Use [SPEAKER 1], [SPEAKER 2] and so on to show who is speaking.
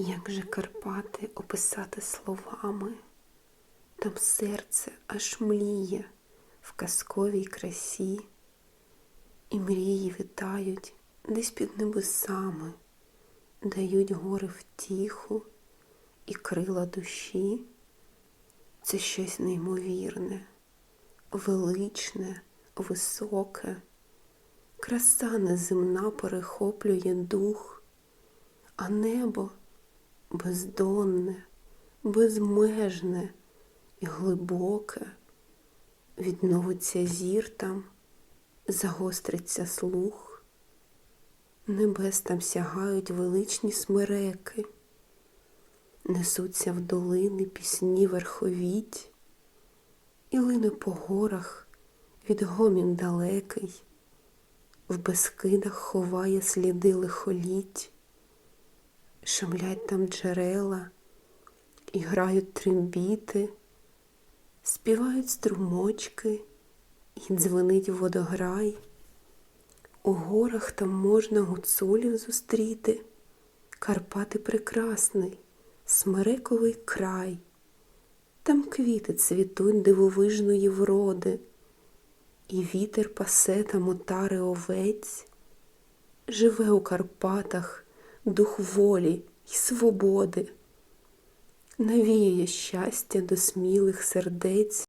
[SPEAKER 1] Як же Карпати описати словами? Там серце аж мліє в казковій красі, і мрії вітають десь під небесами, дають гори втіху і крила душі. Це щось неймовірне, величне, високе, краса неземна перехоплює дух, а небо бездонне, безмежне і глибоке, відновиться зір там, загостриться слух, небес там сягають величні смереки, несуться в долини пісні верховіть, і лине по горах відгомін далекий, в безкидах ховає сліди лихоліть. Шумлять там джерела і грають трембіти, співають струмочки і дзвенить водограй. У горах там можна гуцулів зустріти, Карпати прекрасний, смерековий край. Там квіти цвітуть дивовижної вроди, і вітер пасе там отари овець, живе у Карпатах дух волі й свободи, навіє щастя до смілих сердець.